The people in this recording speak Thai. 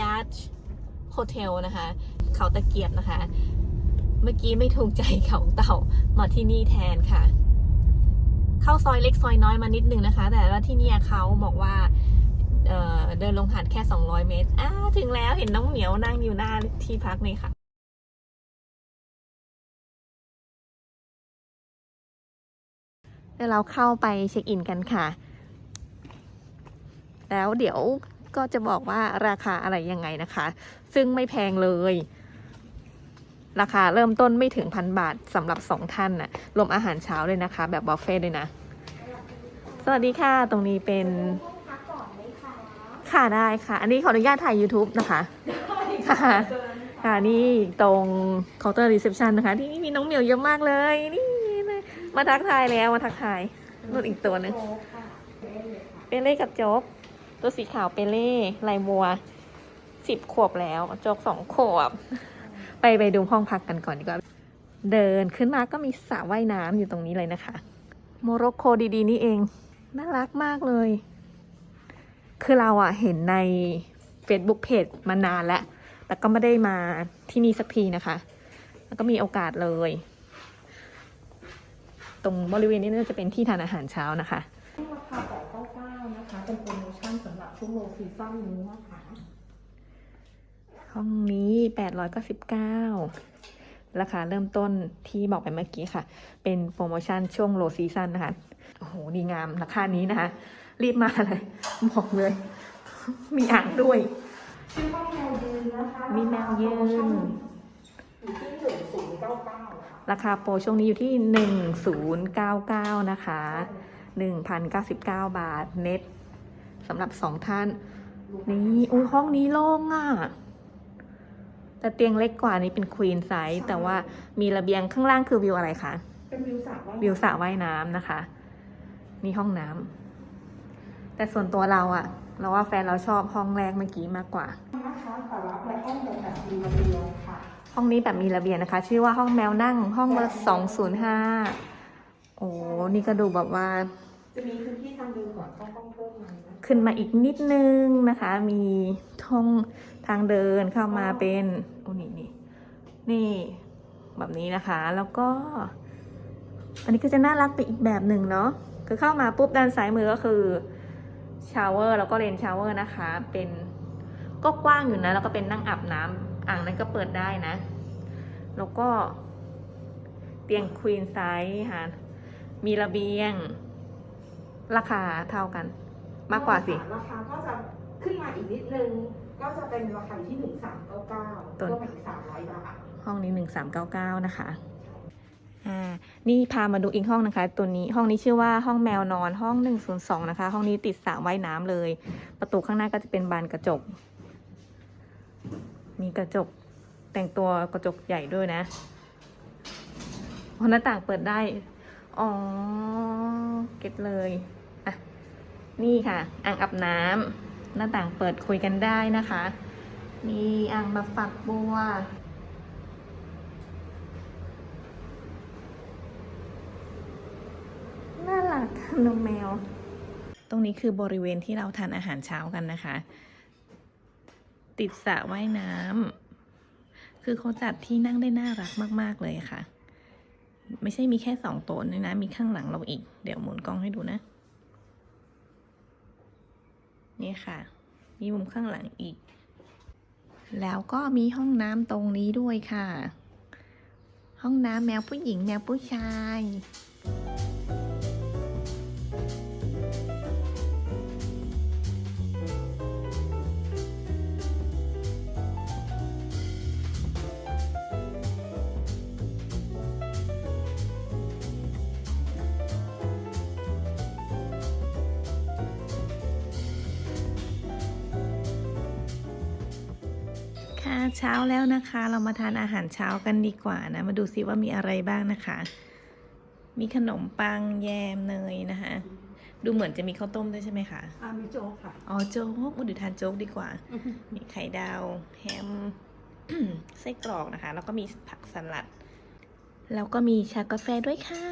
ยาชโฮเทลนะคะ เขาตะเกียบนะคะ เมื่อกี้ไม่ถูกใจเขาเต่ามาที่นี่แทนค่ะ เข้าซอยเล็กซอยน้อยมานิดนึงนะคะ แต่ว่าที่นี่เขาบอกว่าเเดินลงหาดแค่ 200 เมตรอ้าถึงแล้วเห็นน้องเหมียวนั่งอยู่หน้าที่พักนี่ค่ะเดี๋ยวเราเข้าไปเช็คอินกันค่ะ แล้วเดี๋ยว ก็จะบอกว่าราคาอะไรยังไงนะคะ ซึ่งไม่แพงเลย ราคาเริ่มต้นไม่ถึงพันบาทสำหรับสองท่านน่ะรวมอาหารเช้าเลยนะคะ แบบบุฟเฟ่ต์เลยนะ สวัสดีค่ะ ตรงนี้เป็น ค่ะได้ค่ะ อันนี้ขออนุญาตถ่าย YouTube นะคะค่ะค่ะนี่ตรงเคาน์เตอร์รีเซพชันนะคะ ที่นี่มีน้องเหมียวเยอะมากเลยนี่เลยมาทักทายแล้วมาทักทายนู่นอีกตัวหนึงเปเล่กับโจ๊ก ตัวสีขาวเปเล่ลายมัวสิบขวบแล้วโจ๊กสองขวบ ไปไปดูห้องพักกันก่อนดีกว่า เดินขึ้นมาก็มีสระว่ายน้ำอยู่ตรงนี้เลยนะคะ โมร็อกโกดีๆ นี่เอง น่ารักมากเลย คือเราอะเห็นใน Facebook Page มานานแล้ว แต่ก็ไม่ได้มาที่นี่สักทีนะคะ แล้วก็มีโอกาสเลย ตรงบริเวณนี้น่าจะเป็นที่ทานอาหารเช้านะคะราคา899นะคะ เป็นโปรโมชั่นสำหรับ ช่วงโลซีซั่นนี้นะคะ ห้องนี้899ราคาเริ่มต้นที่บอกไปเมื่อกี้ค่ะ เป็นโปรโมชั่นช่วงโลซีซั o นนะคะ โอ้โห ดีงามราคานี้นะคะ รีบมาเลยบอกเลย มีอ่างด้วยชื่อว่าแมวยืนนะคะมีแมวยืนอยู่ที่1099ค่ะราคาโปรช่วงนี้อยู่ที่ 1099 นะคะ 1,099 บาท เน็ต สำหรับสองท่าน นี่อุ้ยห้องนี้โล่งอะ แต่เตียงเล็กกว่านี้เป็นควีนไซส์แต่ว่ามีระเบียงข้างล่างคือวิวอะไรคะ เป็นวิวสระว่ายวิวสระว่ายน้ำนะคะ นี่ห้องน้ำแต่ส่วนตัวเราอะเราว่าแฟนเราชอบห้องแรกเมื่อกี้มากกว่า นะคะแต่รับในห้องแบบแบบมีระเบียงค่ะ ห้องนี้แบบมีระเบียงนะคะ ชื่อว่าห้องแมวนั่งห้องเบอร์สองศูนย์ห้าโอ้นี่ก็ดูแบบว่า จะมีพื้นที่ทางเดินก่อนเข้าห้องเพิ่มมานะขึ้นมาอีกนิดนึงนะคะ มีท่องทางเดินเข้ามาเป็นโอ้นี่นี่นี่แบบนี้นะคะ แล้วก็ อันนี้ก็จะน่ารักไปอีกแบบหนึ่งเนาะคือเข้ามาปุ๊บด้านซ้ายมือก็คือชาวเวอร์แล้วก็เลนชาวเวอร์นะคะ เป็นก็กว้างอยู่นะ แล้วก็เป็นนั่งอาบน้ำอ่างนั้นก็เปิดได้นะ แล้วก็เตียงควีนไซส์ค่ะมีระเบียง ราคาเท่ากัน มากกว่าสิ ราคาก็จะขึ้นมาอีกนิดนึง ก็จะเป็นราคาอยู่ที่1399ต้นรวมอีก300บาท ห้องนี้หนึ่งสามเก้าเก้านะคะ อ่า นี่พามาดูอีกห้องนะคะ ตัวนี้ห้องนี้ชื่อว่าห้องแมวนอนห้องหนึ่งศูนย์สองนะคะ ห้องนี้ติดสระว่ายน้ำเลย ประตูข้างหน้าก็จะเป็นบานกระจก มีกระจกแต่งตัวกระจกใหญ่ด้วยนะอ๋อหน้าต่างเปิดได้ อ๋อ เก็ตเลย อะ นี่ค่ะ อ่างอาบน้ำหน้าต่างเปิดคุยกันได้นะคะ มีอ่างมาฝักบัวน่ารักนมแมว ตรงนี้คือบริเวณที่เราทานอาหารเช้ากันนะคะ ติดสระว่ายน้ำคือเขาจัดที่นั่งได้น่ารักมาก ๆ เลยค่ะ ไม่ใช่มีแค่สองโต๊ะนี่นะ มีข้างหลังเราอีก เดี๋ยวหมุนกล้องให้ดูนะ นี่ค่ะ มีมุมข้างหลังอีก แล้วก็มีห้องน้ำตรงนี้ด้วยค่ะ ห้องน้ำแมวผู้หญิงแมวผู้ชาย เช้าแล้วนะคะ เรามาทานอาหารเช้ากันดีกว่านะ มาดูซิว่ามีอะไรบ้างนะคะ มีขนมปังแยมเนยนะคะ ดูเหมือนจะมีข้าวต้มด้วยใช่ไหมคะอ่ามีโจ๊กค่ะ อ๋อโจ๊กอุดทานโจ๊กดีกว่า มีไข่ดาวแฮมไส้กรอกนะคะ แล้วก็มีผักสลัด แล้วก็มีชากาแฟด้วยค่ะ